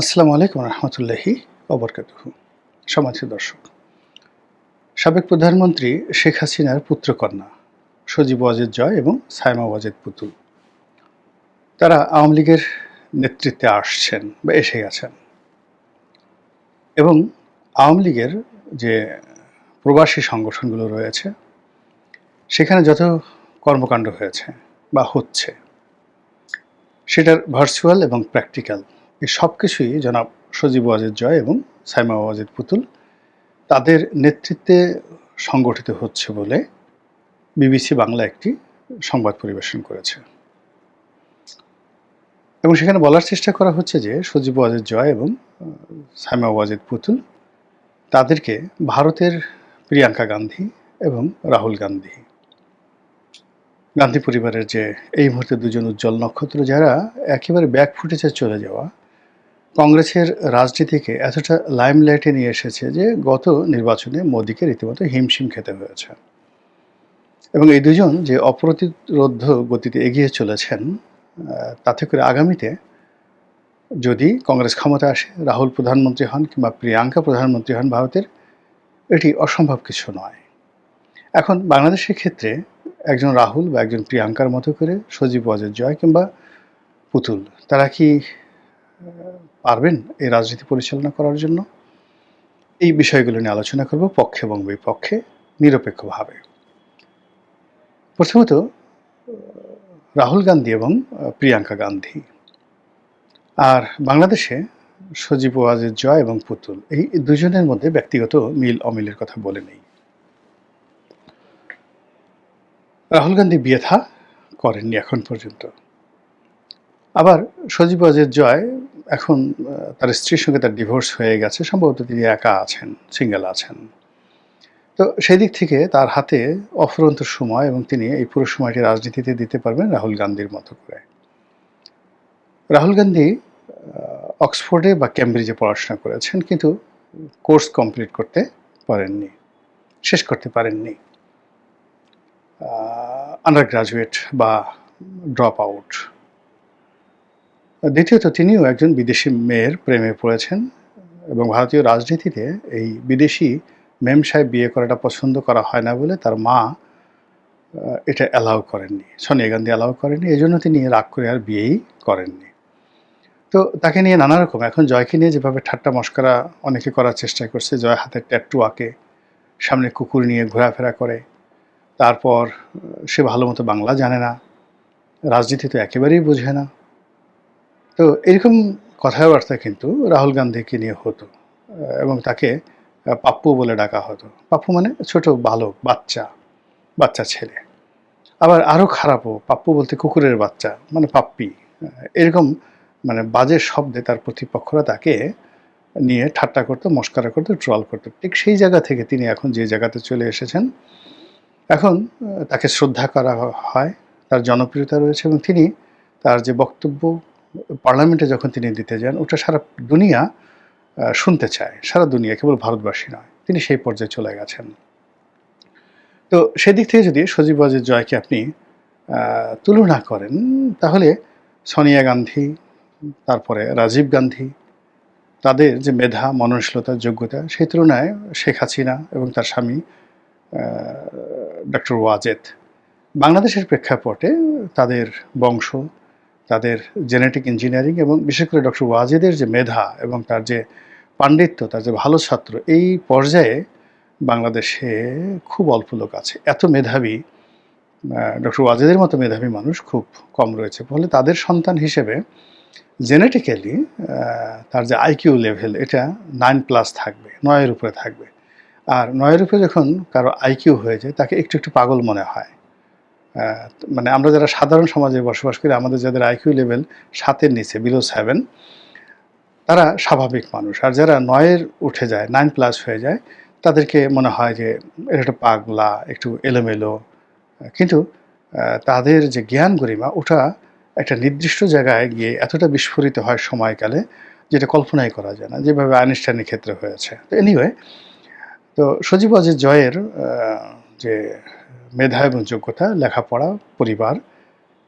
আসসালামু আলাইকুম রহমতুল্লাহি অবরকাতুহ সমাজ দর্শক, সাবেক প্রধানমন্ত্রী শেখ হাসিনার পুত্রকন্যা সজীব ওয়াজেদ জয় এবং সায়মা ওয়াজেদ পুতুল। তারা আওয়ামী লীগের নেতৃত্বে আসছেন বা এসে গেছেন এবং আওয়ামী লীগের যে প্রবাসী সংগঠনগুলো রয়েছে, সেখানে যত কর্মকাণ্ড হয়েছে বা হচ্ছে, সেটার ভার্চুয়াল এবং প্র্যাকটিক্যাল এই সব কিছুই জনাব সজীব ওয়াজেদ জয় এবং সাইমা ওয়াজেদ পুতুল তাদের নেতৃত্বে সংগঠিত হচ্ছে বলে বিবিসি বাংলা একটি সংবাদ পরিবেশন করেছে। এবং সেখানে বলার চেষ্টা করা হচ্ছে যে সজীব ওয়াজেদ জয় এবং সাইমা ওয়াজেদ পুতুল তাদেরকে ভারতের প্রিয়াঙ্কা গান্ধী এবং রাহুল গান্ধী। গান্ধী পরিবারের যে এই মুহূর্তে দুজন উজ্জ্বল নক্ষত্র যারা একেবারে ব্যাক ফুটেছে চলে যাওয়া কংগ্রেসের রাজনীতিকে এতটা লাইমলাইটে নিয়ে এসেছে যে গত নির্বাচনে মোদীকে রীতিমতো হিমশিম খেতে হয়েছে। এবং এই দুজন যে অপ্রতিরোধ গতিতে এগিয়ে চলেছেন তাতে করে আগামীতে যদি কংগ্রেস ক্ষমতা আসে, রাহুল প্রধানমন্ত্রী হন কিংবা প্রিয়াঙ্কা প্রধানমন্ত্রী হন ভারতের, এটি অসম্ভব কিছু নয়। এখন বাংলাদেশের ক্ষেত্রে একজন রাহুল বা একজন প্রিয়াঙ্কার মতো করে সজীব ওয়াজেদ জয় কিংবা পুতুল, তারা কি পারবেন এই রাজনীতি পরিচালনা করার জন্য। এই বিষয়গুলো নিয়ে আলোচনা করব পক্ষে এবং বিপক্ষে নিরপেক্ষভাবে। প্রথমত, রাহুল গান্ধী এবং প্রিয়াঙ্কা গান্ধী আর বাংলাদেশে সজীব ওয়াজেদ জয় এবং পুতুল এই দুজনের মধ্যে ব্যক্তিগত মিল অমিলের কথা বলে নেই। রাহুল গান্ধী বিয়ে থা করেননি এখন পর্যন্ত। আবার সজীব ওয়াজের জয় এখন তার স্ত্রীর সঙ্গে তার ডিভোর্স হয়ে গেছে, সম্ভবত তিনি একা আছেন সিঙ্গেল আছেন। তো সেই দিক থেকে তার হাতে অফুরন্ত সময় এবং তিনি এই পুরো সময়টি রাজনীতিতে দিতে পারবেন রাহুল গান্ধীর মতো করে। রাহুল গান্ধী অক্সফোর্ডে বা ক্যামব্রিজে পড়াশোনা করেছেন, কিন্তু কোর্স কমপ্লিট করতে পারেননি, শেষ করতে পারেননি। আন্ডার গ্রাজুয়েট বা ড্রপ আউট দ্বিতীয়ত, তিনিও একজন বিদেশি মেয়ের প্রেমে পড়েছেন এবং ভারতীয় রাজনীতিতে এই বিদেশি মেম সাহেব বিয়ে করাটা পছন্দ করা হয় না বলে তার মা এটা অ্যালাউ করেননি, সোনিয়া গান্ধী অ্যালাউ করেননি এই জন্য তিনি রাগ করে আর বিয়েই করেননি। তো তাকে নিয়ে নানা রকম, এখন জয়কে নিয়ে যেভাবে ঠাট্টা মস্করা অনেকে করার চেষ্টা করছে, জয় হাতের ট্যাটু আঁকে, সামনে কুকুর নিয়ে ঘোরাফেরা করে, তারপর সে ভালো মতো বাংলা জানে না, রাজনীতি তো একেবারেই বোঝে না। তো এরকম কথাবার্তা কিন্তু রাহুল গান্ধীকে নিয়ে হতো এবং তাকে পাপ্পু বলে ডাকা হতো। পাপ্পু মানে ছোট বালক, বাচ্চা বাচ্চা ছেলে। আবার আরও খারাপও, পাপ্পু বলতে কুকুরের বাচ্চা মানে পাপ্পি। এরকম মানে বাজে শব্দে তার প্রতিপক্ষরা তাকে নিয়ে ঠাট্টা করতো, মস্করা করতো, ট্রল করতো। ঠিক সেই জায়গা থেকে তিনি এখন যে জায়গাতে চলে এসেছেন, এখন তাকে শ্রদ্ধা করা হয়, তার জনপ্রিয়তা রয়েছে এবং তিনি তার যে বক্তব্য পার্লামেন্টে যখন তিনি দিতে যান, ওটা সারা দুনিয়া শুনতে চায়। সারা দুনিয়া, কেবল ভারতবাসী নয়। তিনি সেই পর্যায়ে চলে গেছেন। তো সেদিক থেকে যদি সজীব ওয়াজেদ জয়কে আপনি তুলনা করেন, তাহলে সোনিয়া গান্ধী, তারপরে রাজীব গান্ধী, তাদের যে মেধা, মননশীলতা, যোগ্যতা, সেই তুলনায় শেখ হাসিনা এবং তার স্বামী ডক্টর ওয়াজেদ বাংলাদেশের প্রেক্ষাপটে তাদের বংশ তাদের জেনেটিক ইঞ্জিনিয়ারিং এবং বিশেষ করে ডক্টর ওয়াজেদের যে মেধা এবং তার যে পাণ্ডিত্য, তার যে ভালো ছাত্র, এই পর্যায়ে বাংলাদেশে খুব অল্প লোক আছে। এত মেধাবী ডক্টর ওয়াজেদের মতো মেধাবী মানুষ খুব কম রয়েছে। ফলে তাদের সন্তান হিসেবে জেনেটিক্যালি তার যে আইকিউ লেভেল এটা নাইন প্লাস থাকবে, নয়ের উপরে থাকবে। আর নয়ের উপরে যখন কারও আইকিউ হয়ে যায়, তাকে একটু একটু পাগল মনে হয়। মানে আমরা যারা সাধারণ সমাজে বসবাস করি, আমাদের যাদের আইকিউ লেভেল সাতের নিচে বিলো সেভেন তারা স্বাভাবিক মানুষ। আর যারা নয়ের উঠে যায় নাইন প্লাস হয়ে যায়, তাদেরকে মনে হয় যে এটা একটা পাগলা, একটু এলোমেলো। কিন্তু তাদের যে জ্ঞান গরিমা, ওটা একটা নির্দিষ্ট জায়গায় গিয়ে এতটা বিস্ফোরিত হয় সময়কালে, যেটা কল্পনাই করা যায় না, যেভাবে আইনস্টাইনের ক্ষেত্রে হয়েছে। তো এনিওয়ে তো সজীব অজিত জয়ের যে মেধা এবং যোগ্যতা, লেখাপড়া, পরিবার,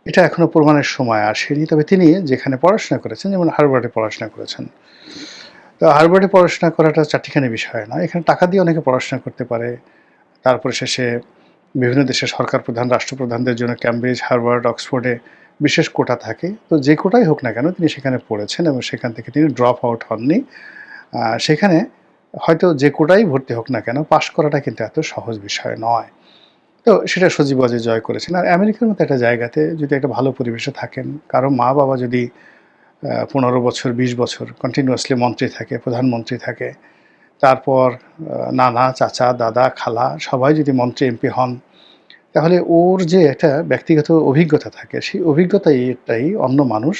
এটা এখনও প্রমাণের সময় আসেনি। তবে তিনি যেখানে পড়াশোনা করেছেন, যেমন হার্ভার্ডে পড়াশোনা করেছেন। তো হার্ভার্ডে পড়াশোনা করাটা চারটিখানি বিষয় না এখানে টাকা দিয়ে অনেকে পড়াশোনা করতে পারে। তারপরে শেষে বিভিন্ন দেশের সরকার প্রধান, রাষ্ট্রপ্রধানদের জন্য ক্যামব্রিজ, হার্ভার্ড, অক্সফোর্ডে বিশেষ কোটা থাকে। তো যে কোটাই হোক না কেন, তিনি সেখানে পড়েছেন এবং সেখান থেকে তিনি ড্রপ আউট হননি। সেখানে হয়তো যে কোটাই ভর্তি হোক না কেন, পাশ করাটা কিন্তু এত সহজ বিষয় নয়। তো সেটা সজীব অজয় জয় করেছেন। আর আমেরিকার মতো একটা জায়গাতে যদি একটা ভালো পরিবেশে থাকেন, কারও মা বাবা যদি পনেরো বছর, বিশ বছর কন্টিনিউয়াসলি মন্ত্রী থাকে, প্রধানমন্ত্রী থাকে, তারপর নানা চাচা, দাদা, খালা সবাই যদি মন্ত্রী, এমপি হন, তাহলে ওর যে একটা ব্যক্তিগত অভিজ্ঞতা থাকে, সেই অভিজ্ঞতাটাই অন্য মানুষ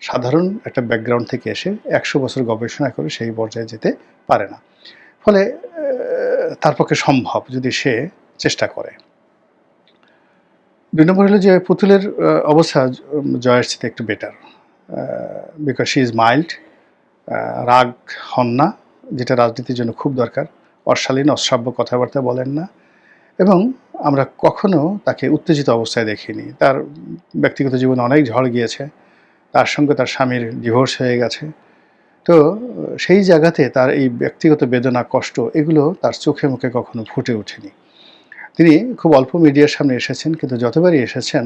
সাধারণ একটা ব্যাকগ্রাউন্ড থেকে এসে একশো বছর গবেষণা করে সেই পর্যায়ে যেতে পারে না। ফলে তার পক্ষে সম্ভব যদি সে চেষ্টা করে। দুই নম্বর হলো যে পুতুলের অবস্থা জয়ের চেয়ে একটু better because she is mild রাগ হন না, যেটা রাজনীতির জন্য খুব দরকার, অশালীন, অশ্রাব্য কথাবার্তা বলেন না, এবং আমরা কখনো তাকে উত্তেজিত অবস্থায় দেখিনি। তার ব্যক্তিগত জীবনে অনেক ঝড় গিয়েছে, তার সঙ্গে তার স্বামীর ডিভোর্স হয়ে গেছে। তো, সেই জায়গাতে তার এই ব্যক্তিগত বেদনা, কষ্ট, এগুলো তার চোখে মুখে কখনো ফুটে ওঠেনি। তিনি খুব অল্প মিডিয়ার সামনে এসেছেন, কিন্তু যতবারই এসেছেন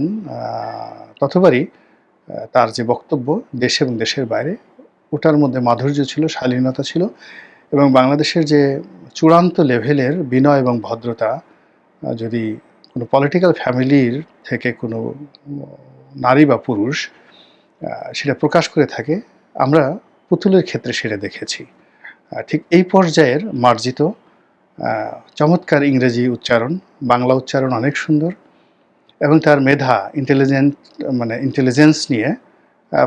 ততবারই তার যে বক্তব্য দেশ এবং দেশের বাইরে, ওটার মধ্যে মাধুর্য ছিল, শালীনতা ছিল এবং বাংলাদেশের যে চূড়ান্ত লেভেলের বিনয় এবং ভদ্রতা যদি কোনো পলিটিক্যাল ফ্যামিলির থেকে কোনো নারী বা পুরুষ সেটা প্রকাশ করে থাকে, আমরা পুতুলের ক্ষেত্রে সেটা দেখেছি। ঠিক এই পর্যায়ের মার্জিত চমৎকার ইংরেজি উচ্চারণ, বাংলা উচ্চারণ অনেক সুন্দর এবং তার মেধা ইন্টেলিজেন্ট মানে ইন্টেলিজেন্স নিয়ে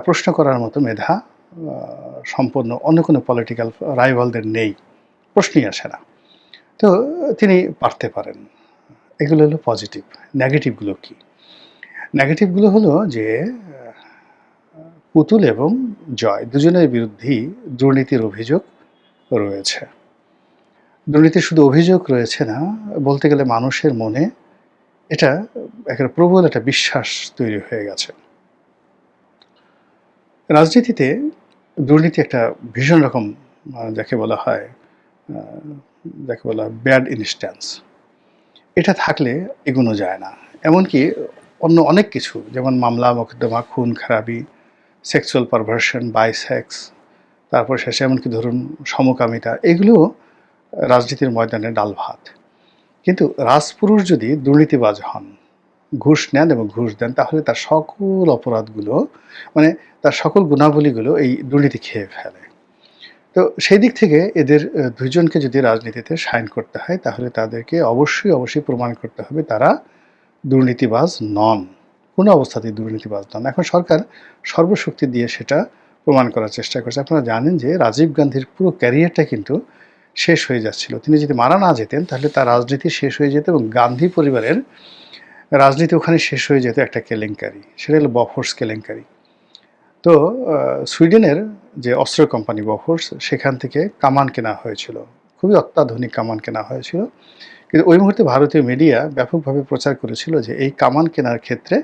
প্রশ্ন করার মতো মেধা সম্পন্ন অন্য কোনো পলিটিক্যাল রাইভালদের নেই, প্রশ্নই আসে না। তো তিনি পারতে পারেন। এগুলো হলো পজিটিভ নেগেটিভগুলো কি? নেগেটিভগুলো হলো যে পুতুল এবং জয় দুজনের বিরুদ্ধেই দুর্নীতির অভিযোগ রয়েছে। দুর্নীতির শুধু অভিযোগ রয়েছে না, বলতে গেলে মানুষের মনে এটা একটা প্রবল একটা বিশ্বাস তৈরি হয়ে গেছে। রাজনীতিতে দুর্নীতি একটা ভীষণ রকম যাকে বলা হয় যাকে বলা হয় ব্যাড ইনস্ট্যান্স এটা থাকলে এগোনো যায় না। এমনকি অন্য অনেক কিছু, যেমন মামলা, মোকদ্দমা, খুন, খারাপি সেক্সুয়াল পারভার্সন বাইসেক্স তারপর শেষে এমনকি ধরুন সমকামিতা এগুলো রাজনীতির ময়দানে ডাল ভাত। কিন্তু রাজপুরুষ যদি দুর্নীতিবাজ হন ঘুষ নেন এবং ঘুষ দেন তাহলে তার সকল অপরাধগুলো মানে তার সকল গুণাবলীগুলো এই দুর্নীতি খেয়ে ফেলে। তো সেই দিক থেকে এদের আহ, দুইজনকে যদি রাজনীতিতে সাইন করতে হয় তাহলে তাদেরকে অবশ্যই অবশ্যই প্রমাণ করতে হবে তারা দুর্নীতিবাজ নন। কোনো অবস্থাতেই দুর্নীতিবাজ নন। এখন সরকার সর্বশক্তি দিয়ে সেটা প্রমাণ করার চেষ্টা করছে। আপনারা জানেন যে রাজীব গান্ধীর পুরো ক্যারিয়ারটা কিন্তু শেষ হয়ে যাচ্ছিল। তিনি যদি মারা না যেতেন, তাহলে তার রাজনীতি শেষ হয়ে যেত এবং গান্ধী পরিবারের রাজনীতি ওখানে শেষ হয়ে যেত একটা কেলেঙ্কারি। সেটা হলো বফোর্স কেলেঙ্কারি। তো সুইডেনের যে অস্ত্র কোম্পানি বফোর্স, সেখান থেকে কামান কেনা হয়েছিল। খুবই অত্যাধুনিক কামান কেনা হয়েছিল। কিন্তু ওই মুহূর্তে ভারতীয় মিডিয়া ব্যাপকভাবে প্রচার করেছিল যে এই কামান কেনার ক্ষেত্রে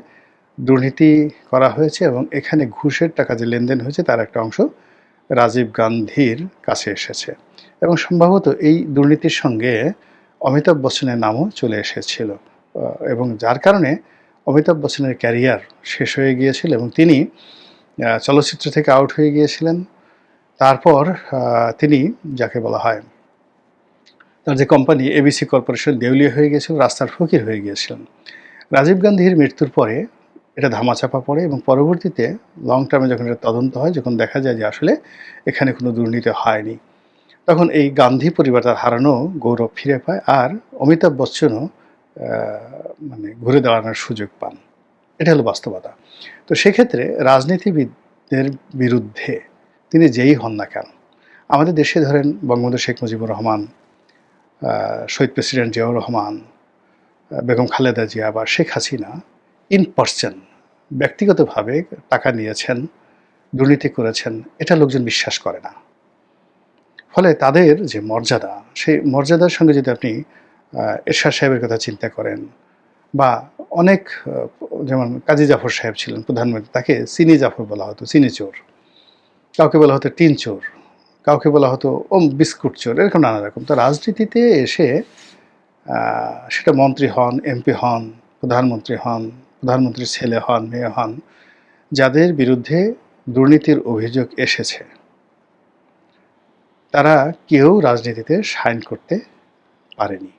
দুর্নীতি করা হয়েছে এবং এখানে ঘুষের টাকা যে লেনদেন হয়েছে, তার একটা অংশ রাজীব গান্ধীর কাছে এসেছে। এবং সম্ভবত এই দুর্নীতির সঙ্গে অমিতাভ বচ্চনের নামও চলে এসেছিল। এবং যার কারণে অমিতাভ বচ্চনের ক্যারিয়ার শেষ হয়ে গিয়েছিল এবং তিনি চলচ্চিত্র থেকে আউট হয়ে গিয়েছিলেন। তারপর তিনি যাকে বলা হয় তার যে কোম্পানি এবিসি কর্পোরেশন দেউলিয়া হয়ে গিয়েছিল, রাস্তার ফকির হয়ে গিয়েছিলেন। রাজীব গান্ধীর মৃত্যুর পরে এটা ধামাচাপা পড়ে এবং পরবর্তীতে লং টার্মে যখন এটা তদন্ত হয়, যখন দেখা যায় যে আসলে এখানে কোনো দুর্নীতি হয়নি, তখন এই গান্ধী পরিবার তার হারানো গৌরব ফিরে পায় আর অমিতাভ বচ্চনও মানে ঘুরে দাঁড়ানোর সুযোগ পান। এটা হলো বাস্তবতা। তো সেক্ষেত্রে রাজনীতিবিদদের বিরুদ্ধে তিনি যেই হন না কেন, আমাদের দেশে ধরেন বঙ্গবন্ধু শেখ মুজিবুর রহমান শহীদ প্রেসিডেন্ট জিয়াউর রহমান বেগম খালেদা জিয়া বা শেখ হাসিনা ইন পার্সন ব্যক্তিগতভাবে টাকা নিয়েছেন, দুর্নীতি করেছেন, এটা লোকজন বিশ্বাস করে না। ফলে তাদের যে মর্যাদা, সেই মর্যাদার সঙ্গে যদি আপনি এরশাদ সাহেবের কথা চিন্তা করেন বা অনেক যেমন কাজী জাফর সাহেব ছিলেন প্রধানমন্ত্রী, তাকে চিনি জাফর বলা হতো চিনি চোর। কাউকে বলা হতো টিন চোর, কাউকে বলা হতো ওম বিস্কুট চোর, এরকম নানা রকম। তো রাজনীতিতে এসে সেটা মন্ত্রী হন, এমপি হন, প্রধানমন্ত্রী হন প্রধানমন্ত্রীর ছেলে হন, মেয়ে হন, যাদের বিরুদ্ধে দুর্নীতির অভিযোগ এসেছে, তারা কেউ রাজনীতিতে সাইন করতে পারেনি,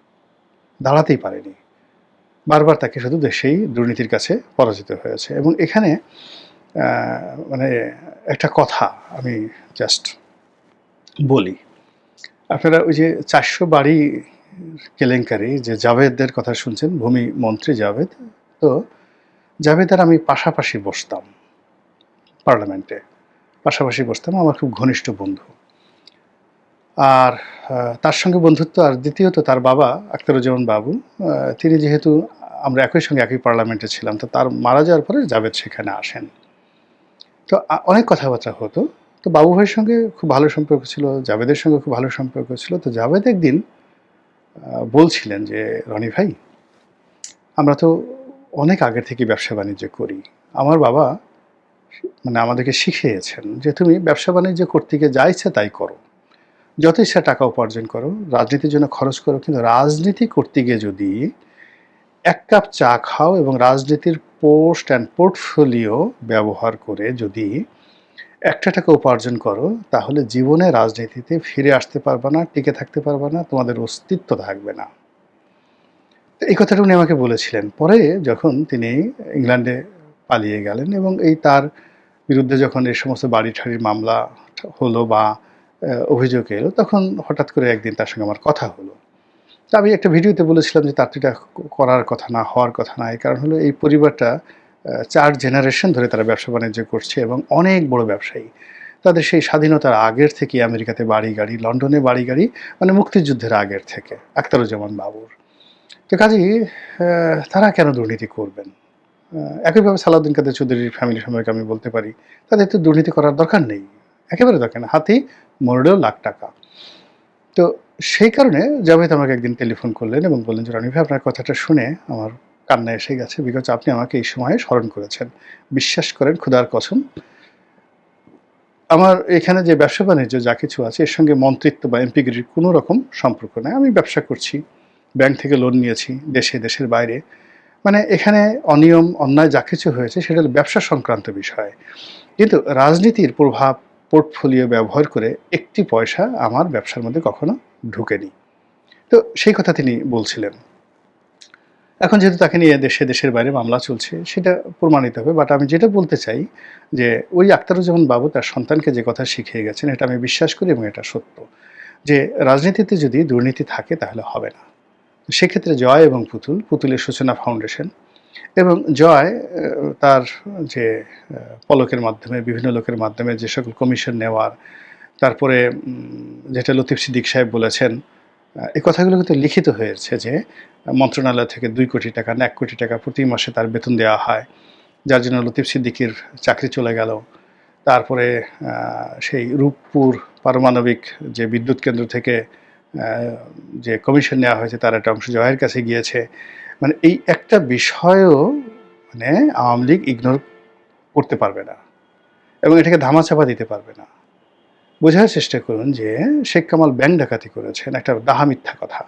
দাঁড়াতেই পারেনি। বারবার তাকে শুধু দেশেই দুর্নীতির কাছে পরাজিত হয়েছে। এবং এখানে মানে একটা কথা আমি জাস্ট বলি। আপনারা ওই যে চারশো বাড়ি কেলেঙ্কারি, যে জাভেদদের কথা শুনছেন, ভূমি মন্ত্রী জাভেদ, তো জাভেদ আর আমি পাশাপাশি বসতাম পার্লামেন্টে। পাশাপাশি বসতাম, আমার খুব ঘনিষ্ঠ বন্ধু। আর তার সঙ্গে বন্ধুত্ব, আর দ্বিতীয়ত তার বাবা আখতারুজ্জামান বাবু তিনি যেহেতু আমরা একই সঙ্গে একই পার্লামেন্টে ছিলাম, তো তার মারা যাওয়ার পরে জাভেদ সেখানে আসেন। তো অনেক কথাবার্তা হতো। তো বাবু ভাইয়ের সঙ্গে খুব ভালো সম্পর্ক ছিল, জাভেদের সঙ্গে খুব ভালো সম্পর্ক ছিল। তো জাভেদ একদিন বলছিলেন যে, রনি ভাই, আমরা তো অনেক আগে থেকে ব্যবসা বাণিজ্য করি। আমার বাবা মানে আমাদেরকে শিখিয়েছেন যে তুমি ব্যবসা বাণিজ্য করতে গিয়ে যা ইচ্ছা তাই করো। যত ইচ্ছা টাকা উপার্জন করো, রাজনীতির জন্য খরচ করো, কিন্তু রাজনীতি করতে গিয়ে যদি এক কাপ চা খাও এবং রাজনীতির পোস্ট অ্যান্ড পোর্টফোলিও ব্যবহার করে যদি একটা টাকা উপার্জন করো, তাহলে জীবনে রাজনীতিতে ফিরে আসতে পারবে না, টিকে থাকতে পারবে না, তোমাদের অস্তিত্ব থাকবে না। এই কথাটা উনি আমাকে বলেছিলেন। পরে যখন তিনি ইংল্যান্ডে পালিয়ে গেলেন এবং এই তার বিরুদ্ধে যখন এই সমস্ত বাড়ি ঠাড়ির মামলা হলো বা অভিযোগ এলো, তখন হঠাৎ করে একদিন তার সঙ্গে আমার কথা হলো। তা আমি একটা ভিডিওতে বলেছিলাম যে তার এটা করার কথা না, হওয়ার কথা না, এই কারণ হলো এই পরিবারটা চার জেনারেশন ধরে তারা ব্যবসা বাণিজ্য করছে এবং অনেক বড় ব্যবসায়ী। তাদের সেই স্বাধীনতার আগের থেকে আমেরিকাতে বাড়ি গাড়ি লন্ডনে বাড়ি গাড়ি মানে মুক্তিযুদ্ধের আগের থেকে, আখতারুজ্জামান বাবুর। তো কাজেই তারা কেন দুর্নীতি করবেন? একইভাবে সালাউদ্দিন কাদের চৌধুরীর ফ্যামিলি সম্পর্কে আমি বলতে পারি, তাদের তো দুর্নীতি করার দরকার নেই। একেবারে দরকার নেই। হাতি মরলেও লাখ টাকা। তো সেই কারণে জাভেদ আমাকে একদিন টেলিফোন করলেন এবং বললেন যে রনি ভাই আপনার কথাটা শুনে আমার কান্না এসে গেছে বিকজ আপনি আমাকে এই সময়ে স্মরণ করেছেন। বিশ্বাস করেন খুদার কসম। আমার এখানে যে ব্যবসা বাণিজ্য, যা কিছু আছে, এর সঙ্গে মন্ত্রিত্ব বা এমপিগিরির কোনো রকম সম্পর্ক নেই। আমি ব্যবসা করছি। ব্যাংক থেকে লোন নিয়েছি, দেশে, দেশের বাইরে। মানে এখানে অনিয়ম, অন্যায় যা কিছু হয়েছে সেটা ব্যবসা সংক্রান্ত বিষয়। কিন্তু রাজনীতির প্রভাব, পোর্টফোলিও ব্যবহার করে একটি পয়সা আমার ব্যবসার মধ্যে কখনো ঢুকেনি। তো সেই কথা তিনি বলছিলেন। এখন যেহেতু তাকে নিয়ে দেশে, দেশের বাইরে মামলা চলছে, সেটা প্রমাণিত হবে। বাট আমি যেটা বলতে চাই যে ওই আক্তারুজ্জামান বাবু তার সন্তানকে যে কথা শিখিয়ে গেছেন, এটা আমি বিশ্বাস করি এবং এটা সত্য। যে রাজনীতিতে যদি দুর্নীতি থাকে, তাহলে হবে না। সেক্ষেত্রে জয় এবং পুতুল, পুতুলের সূচনা ফাউন্ডেশন এবং জয় তার যে পলকের মাধ্যমে, বিভিন্ন লোকের মাধ্যমে যে সকল কমিশন নেওয়ার, তারপরে যেটা লতিফ সিদ্দিক সাহেব বলেছেন এই কথাগুলো কিন্তু লিখিত হয়েছে যে, মন্ত্রণালয় থেকে দুই কোটি টাকা, না, এক কোটি টাকা প্রতি মাসে তার বেতন দেওয়া হয়। যার জন্য লতিফ সিদ্দিকির চাকরি চলে গেল। তারপরে সেই রূপপুর পারমাণবিক যে বিদ্যুৎ কেন্দ্র থেকে যে কমিশন নেওয়া হয়েছে, তার একটা অংশ জয়ের কাছে গিয়েছে। মানে এই একটা বিষয়ও মানে আওয়ামী লীগ ইগনোর করতে পারবে না এবং এটাকে ধামাচাপা দিতে পারবে না। বোঝার চেষ্টা করুন যে শেখ কামাল ব্যাংক ডাকাতি করেছেন, একটা দাহা মিথ্যা কথা।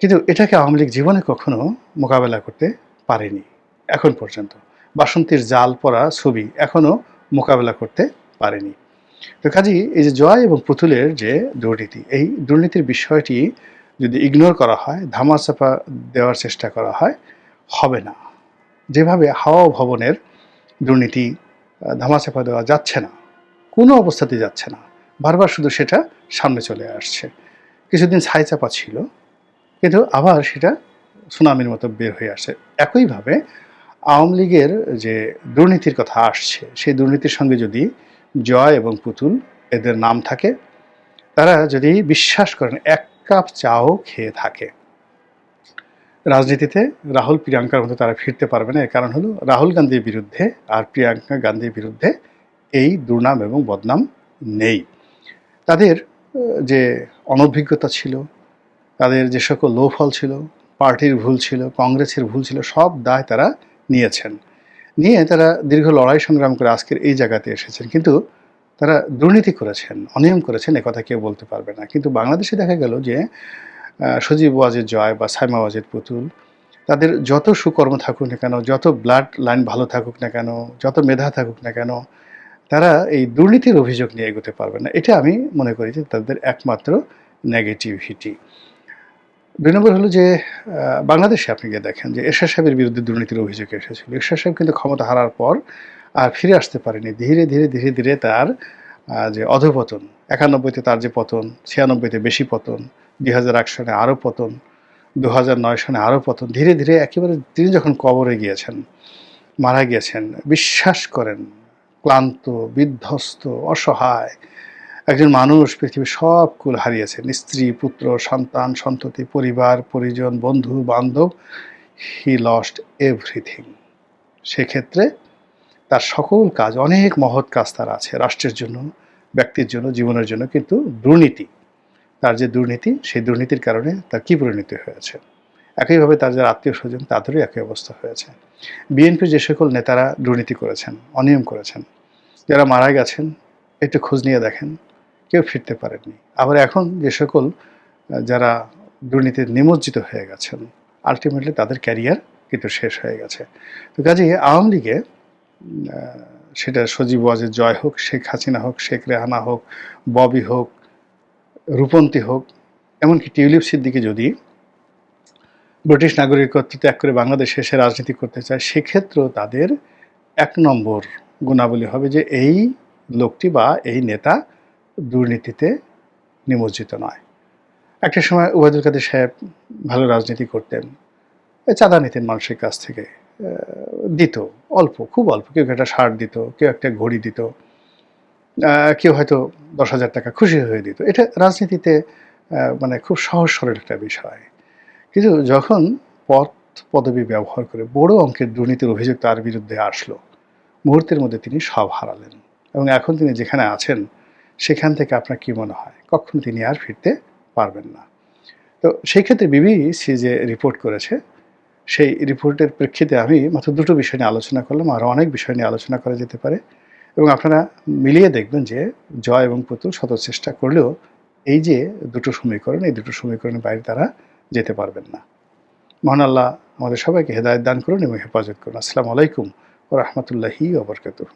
কিন্তু এটাকে আওয়ামী লীগ জীবনে কখনো মোকাবেলা করতে পারেনি, এখন পর্যন্ত। বাসন্তীর জাল পরা ছবি এখনও মোকাবেলা করতে পারেনি। তো কাজী এই যে জয় এবং পুতুলের যে দুর্নীতি, এই দুর্নীতির বিষয়টি যদি ইগনোর করা হয়, ধামাচাপা দেওয়ার চেষ্টা করা হয়, হবে না। যেভাবে হাওয়া ভবনের দুর্নীতি ধামাচাপা দেওয়া যাচ্ছে না, কোনো অবস্থাতে যাচ্ছে না, বারবার শুধু সেটা সামনে চলে আসছে। কিছুদিন ছাইচাপা ছিল, কিন্তু আবার সেটা সুনামির মতো বের হয়ে আসছে। একইভাবে আওয়ামী লীগের যে দুর্নীতির কথা আসছে, সেই দুর্নীতির সঙ্গে যদি জয় এবং পুতুল, এদের নাম থাকে। তারা যদি বিশ্বাস করেন, এক কাপ চাও খেয়ে থাকে। রাজনীতিতে রাহুল, প্রিয়াঙ্কার মতো তারা ফিরতে পারবে না। এর কারণ হলো, রাহুল গান্ধীর বিরুদ্ধে আর প্রিয়াঙ্কা গান্ধীর বিরুদ্ধে এই দুর্নাম এবং বদনাম নেই। তাদের যে অনভিজ্ঞতা ছিল, তাদের যে সকল লোফল ছিল, পার্টির ভুল ছিল, কংগ্রেসের ভুল ছিল, সব দায় তারা নিয়েছেন। নিয়ে তারা দীর্ঘ লড়াই সংগ্রাম করে আজকের এই জায়গাতে এসেছেন। কিন্তু তারা দুর্নীতি করেছেন, অনিয়ম করেছেন, একথা কেউ বলতে পারবে না। কিন্তু বাংলাদেশে দেখা গেল যে সজীব ওয়াজেদ জয় বা সাইমা ওয়াজেদ পুতুল, তাদের যত সুকর্ম থাকুক না কেন, যত ব্লাড লাইন ভালো থাকুক না কেন, যত মেধা থাকুক না কেন, তারা এই দুর্নীতির অভিযোগ নিয়ে এগোতে পারবে না। এটা আমি মনে করি যে তাদের একমাত্র নেগেটিভিটি দুই নম্বর হলো যে বাংলাদেশে আপনি গিয়ে দেখেন যে এরশাদ সাহেবের বিরুদ্ধে দুর্নীতির অভিযোগ এসেছিল। এরশাদ সাহেব কিন্তু ক্ষমতা হারার পর আর ফিরে আসতে পারেনি। ধীরে ধীরে ধীরে ধীরে তার যে অধপতন, একানব্বইতে তার যে পতন, ছিয়ানব্বইতে বেশি পতন দুই হাজার এক সনে আরও পতন দু হাজার নয় সনে আরও পতন, ধীরে ধীরে একেবারে তিনি যখন কবরে গিয়েছেন, মারা গিয়েছেন, বিশ্বাস করেন, ক্লান্ত, বিধ্বস্ত, অসহায় একজন মানুষ পৃথিবীর সব কুল হারিয়েছেন। স্ত্রী, পুত্র, সন্তান, সন্ততি, পরিবার, পরিজন, বন্ধু, বান্ধব। হি লস্ট এভরিথিং সেক্ষেত্রে তার সকল কাজ, অনেক মহৎ কাজ তার আছে। রাষ্ট্রের জন্য, ব্যক্তির জন্য, জীবনের জন্য কিন্তু দুর্নীতি। তার যে দুর্নীতি, সেই দুর্নীতির কারণে তার কী পরিণতি হয়েছে? একইভাবে তার যারা আত্মীয় স্বজন, তাদেরও একই অবস্থা হয়েছে। বিএনপির যে সকল নেতারা দুর্নীতি করেছেন, অনিয়ম করেছেন, যারা মারা গেছেন, একটু খোঁজ নিয়ে দেখেন। কেউ ফিরতে পারেননি। আবার এখন যে সকল যারা দুর্নীতির নিমজ্জিত হয়ে গেছেন আলটিমেটলি তাদের ক্যারিয়ার কিন্তু শেষ হয়ে গেছে। তো কাজে আওয়ামী লীগে সেটা সজীব ওয়াজের জয় হোক, শেখ হাসিনা হোক, শেখ রেহানা হোক, ববি হোক, রূপন্তী হোক, এমনকি টিউলিপ সিদ্দিকে যদি ব্রিটিশ নাগরিকত্ব ত্যাগ করে বাংলাদেশে এসে রাজনীতি করতে চায়, সেক্ষেত্রেও তাদের এক নম্বর গুণাবলী হবে যে এই লোকটি বা এই নেতা দুর্নীতিতে নিমজ্জিত নয়। একটা সময় ওবায়দুল কাদের সাহেব ভালো রাজনীতি করতেন চাঁদা নিতেন মানুষের কাছ থেকে দিত, অল্প, খুব অল্প, কেউ একটা শার্ট দিত, কেউ একটা ঘড়ি দিত কেউ হয়তো দশ হাজার টাকা খুশি হয়ে দিত। এটা রাজনীতিতে মানে খুব সহজ, সরল একটা বিষয়। কিন্তু যখন পথ পদবি ব্যবহার করে বড় অঙ্কের দুর্নীতির অভিযোগ তার বিরুদ্ধে আসলো, মুহূর্তের মধ্যে তিনি সব হারালেন এবং এখন তিনি যেখানে আছেন সেখান থেকে আপনার কি মনে হয়? কখনো তিনি আর ফিরতে পারবেন না। তো সেই ক্ষেত্রে বিবিসি যে রিপোর্ট করেছে, সেই রিপোর্টের প্রেক্ষিতে আমি মাত্র দুটো বিষয় নিয়ে আলোচনা করলাম, আরও অনেক বিষয় নিয়ে আলোচনা করা যেতে পারে এবং আপনারা মিলিয়ে দেখবেন যে জয় এবং পুতুল শত চেষ্টা করলেও এই যে দুটো সমীকরণ, এই দুটো সমীকরণের বাইরে তারা যেতে পারবেন না। মহান আল্লাহ আমাদের সবাইকে হেদায়ত দান করুন এবং হেফাজত করুন। আসসালামু আলাইকুম ও রহমতুল্লাহি ওবরকাতুহ